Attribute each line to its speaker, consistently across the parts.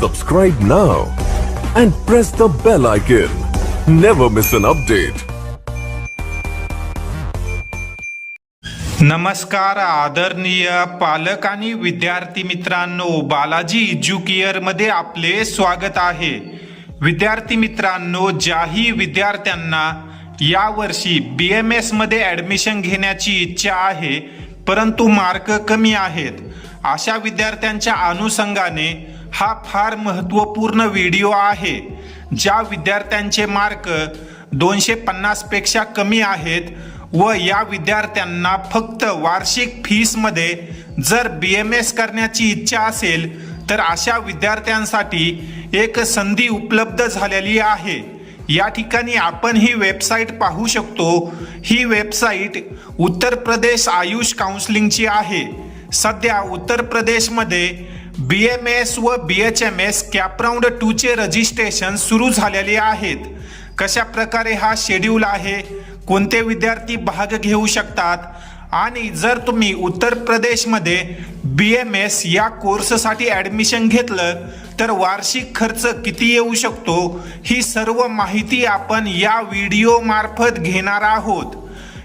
Speaker 1: Subscribe now and press the bell icon. Never miss an update.
Speaker 2: नमस्कार आदरणीय पालक आणि विद्यार्थी मित्रांनो बालाजी एज्युकेअरमध्ये आपले स्वागत आहे विद्यार्थी मित्रांनो ज्याही विद्यार्थ्यांना यावर्षी बी एम एसमध्ये ऍडमिशन घेण्याची इच्छा आहे परंतु मार्क कमी आहेत अशा विद्यार्थ्यांच्या अनुषंगाने हा फार महत्त्वपूर्ण व्हिडिओ आहे ज्या विद्यार्थ्यांचे मार्क दोनशे पन्नासपेक्षा कमी आहेत व या विद्यार्थ्यांना फक्त वार्षिक फीसमध्ये जर बी एम एस करण्याची इच्छा असेल तर अशा विद्यार्थ्यांसाठी एक संधी उपलब्ध झालेली आहे. या ठिकाणी आपण ही वेबसाईट पाहू शकतो. ही वेबसाईट उत्तर प्रदेश आयुष काउन्सिलिंगची आहे. सध्या उत्तर प्रदेशमध्ये बी एम एस व B H M S CAP round टूचे registration सुरू झालेले आहेत. कशा प्रकारे हा शेड्यूल आहे? कोणते विद्यार्थी भाग घेऊ शकतात? आणि जर तुम्ही उत्तर प्रदेशमध्ये बी एम एस या कोर्ससाठी ॲडमिशन घेतलं तर वार्षिक खर्च किती येऊ शकतो? ही सर्व माहिती आपण या व्हिडिओमार्फत घेणार आहोत.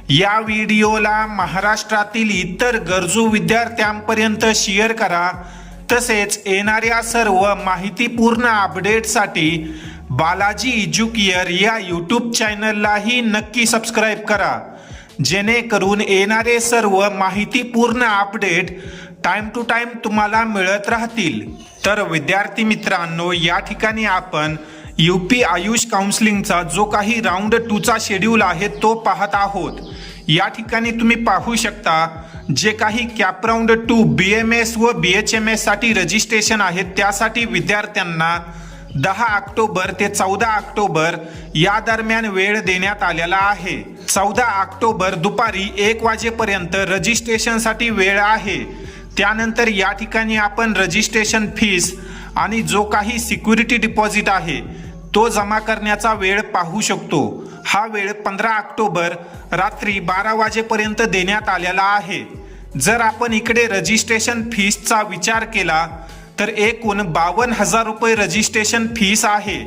Speaker 2: या व्हिडिओला महाराष्ट्रातील इतर गरजू विद्यार्थ्यांपर्यंत शेअर करा. तसेच येणाऱ्या सर्व माहितीपूर्ण अपडेटसाठी बालाजी एज्युकियर या यूट्यूब चॅनललाही नक्की सबस्क्राईब करा. जेणेकरून येणारे सर्व माहितीपूर्ण अपडेट टाइम टू टाइम तुम्हाला मिळत राहतील. तर विद्यार्थी मित्रांनो या ठिकाणी आपण यू पी आयुष काउन्सिलिंगचा जो काही राऊंड टूचा शेड्यूल आहे तो पाहत आहोत. या ठिकाणी तुम्ही पाहू शकता जे काही CAP round two B M S व बी एच एम एससाठी रजिस्ट्रेशन आहे त्यासाठी विद्यार्थ्यांना दहा ऑक्टोबर ते चौदा ऑक्टोबर या दरम्यान वेळ देण्यात आलेला आहे. चौदा ऑक्टोबर दुपारी एक वाजेपर्यंत रजिस्ट्रेशनसाठी वेळ आहे. त्यानंतर या ठिकाणी आपण रजिस्ट्रेशन फीस आणि जो काही सिक्युरिटी डिपॉझिट आहे तो जमा करण्याचा वेळ पाहू शकतो. हा वेळ पंधरा ऑक्टोबर रात्री बारा वाजेपर्यंत देण्यात आलेला आहे. जर आपण इकडे रजिस्ट्रेशन फीसचा विचार केला तर एकूण बावन्न हजार रुपये रजिस्ट्रेशन फीस आहे.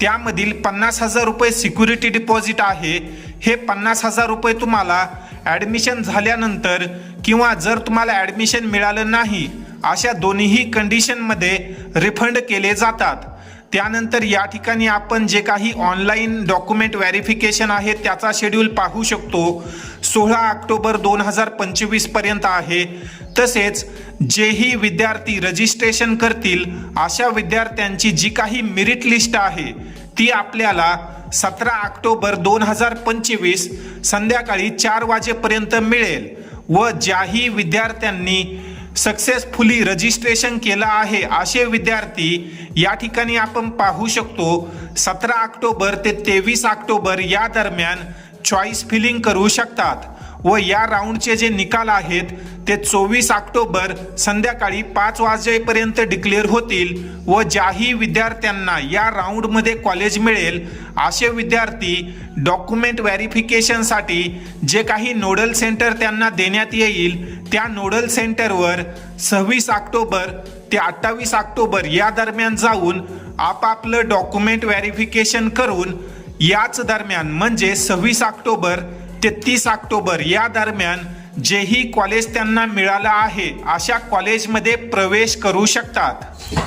Speaker 2: त्यामधील पन्नास हजार रुपये सिक्युरिटी डिपॉझिट आहे. हे पन्नास हजार रुपये तुम्हाला ॲडमिशन झाल्यानंतर किंवा जर तुम्हाला ॲडमिशन मिळालं नाही अशा दोन्हीही कंडिशनमध्ये रिफंड केले जातात. त्यानंतर या ठिकाणी आपण जे काही ऑनलाईन डॉक्युमेंट व्हॅरिफिकेशन आहे त्याचा शेड्यूल पाहू शकतो. सोळा ऑक्टोबर दोन हजार पंचवीसपर्यंत आहे. तसेच जेही विद्यार्थी रजिस्ट्रेशन करतील अशा विद्यार्थ्यांची जी काही मेरिट लिस्ट आहे ती आपल्याला सतरा ऑक्टोबर दोन हजार पंचवीस संध्याकाळी चार वाजेपर्यंत मिळेल. व ज्याही विद्यार्थ्यांनी सक्सेसफुली रजिस्ट्रेशन केलं आहे. असे विद्यार्थी या ठिकाणी आपण पाहू शकतो सतरा ऑक्टोबर ते तेवीस ऑक्टोबर या दरम्यान चॉईस फिलिंग करू शकतात व या राऊंडचे जे निकाल आहेत ते चोवीस ऑक्टोबर संध्याकाळी पाच वाजेपर्यंत डिक्लेअर होतील व ज्याही विद्यार्थ्यांना या राऊंडमध्ये कॉलेज मिळेल असे विद्यार्थी डॉक्युमेंट व्हॅरिफिकेशनसाठी जे काही नोडल सेंटर त्यांना देण्यात येईल त्या नोडल सेंटरवर सव्वीस ऑक्टोबर ते अठ्ठावीस ऑक्टोबर या दरम्यान जाऊन आपापलं डॉक्युमेंट व्हॅरिफिकेशन करून याच दरम्यान म्हणजे सव्वीस ऑक्टोबर ते तीस ऑक्टोबर या दरम्यान जेही कॉलेज त्यांना मिळालं आहे अशा कॉलेजमध्ये प्रवेश करू शकतात.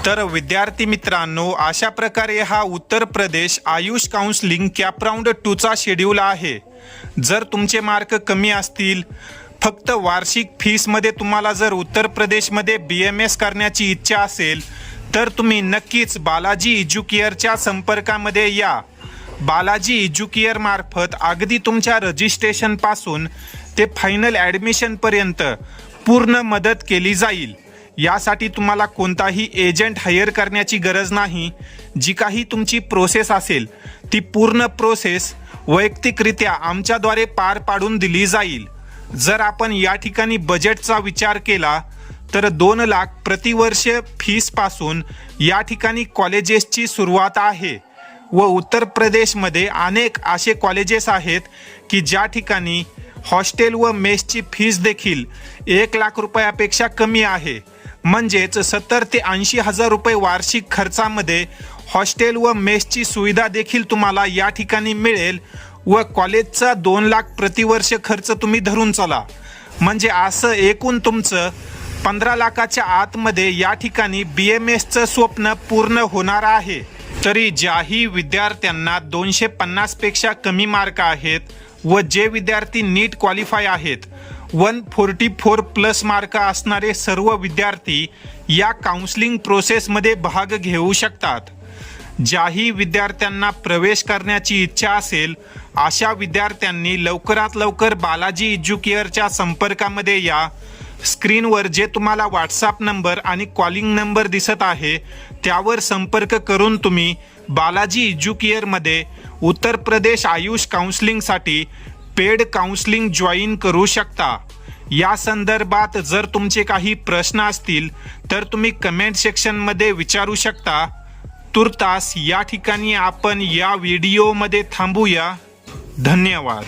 Speaker 2: तर विद्यार्थी मित्रांनो अशा प्रकारे हा Uttar Pradesh AYUSH counselling CAP round टूचा schedule आहे. जर तुमचे मार्क कमी असतील फक्त वार्षिक फीसमध्ये तुम्हाला जर उत्तर प्रदेशमध्ये बी एम एस करण्याची इच्छा असेल तर तुम्ही नक्कीच बालाजी एज्युकेअरच्या संपर्कामध्ये या. बालाजी एज्युकेअर मार्फत अगदी तुमच्या रजिस्ट्रेशनपासून ते फायनल ॲडमिशनपर्यंत पूर्ण मदत केली जाईल. यासाठी तुम्हाला कोणताही एजंट हायर करण्याची गरज नाही. जी काही तुमची प्रोसेस असेल ती पूर्ण प्रोसेस वैयक्तिकरित्या आमच्याद्वारे पार पाडून दिली जाईल. जर आपण या ठिकाणी बजेटचा विचार केला तर दोन लाख प्रतिवर्ष फीसपासून या ठिकाणी कॉलेजेसची सुरुवात आहे. व उत्तर प्रदेशमध्ये अनेक असे कॉलेजेस आहेत की ज्या ठिकाणी हॉस्टेल व मेसची फीस देखील एक लाख रुपयापेक्षा कमी आहे. म्हणजेच सत्तर ते ऐंशी हजार रुपये वार्षिक खर्चामध्ये हॉस्टेल व मेसची सुविधा देखील तुम्हाला या ठिकाणी मिळेल. व कॉलेजचा दोन लाख प्रतिवर्ष खर्च तुम्ही धरून चला. म्हणजे असं एकूण तुमचं पंधरा लाखाच्या आतमध्ये या ठिकाणी बी एम एसचं स्वप्न पूर्ण होणार आहे. तरी ज्याही विद्यार्थ्यांना दोनशे पन्नासपेक्षा कमी मार्क आहेत व जे विद्यार्थी नीट क्वालिफाय आहेत one forty four plus mark असणारे सर्व विद्यार्थी या काउन्सिलिंग प्रोसेसमध्ये भाग घेऊ शकतात. ज्याही विद्यार्थ्यांना प्रवेश करण्याची इच्छा असेल अशा विद्यार्थ्यांनी लवकरात लवकर बालाजी एज्युकेअरच्या संपर्कामध्ये या स्क्रीनवर जे तुम्हाला व्हॉट्सअप नंबर आणि कॉलिंग नंबर दिसत आहे त्यावर संपर्क करून तुम्ही बालाजी एज्युकेअरमध्ये उत्तर प्रदेश आयुष काउन्सिलिंगसाठी पेड काउन्सिलिंग जॉईन करू शकता. या संदर्भात जर तुमचे काही प्रश्न असतील तर तुम्ही कमेंट सेक्शनमध्ये विचारू शकता. तुर्तास या ठिकाणी आपण या व्हिडिओमध्ये थांबूया. धन्यवाद.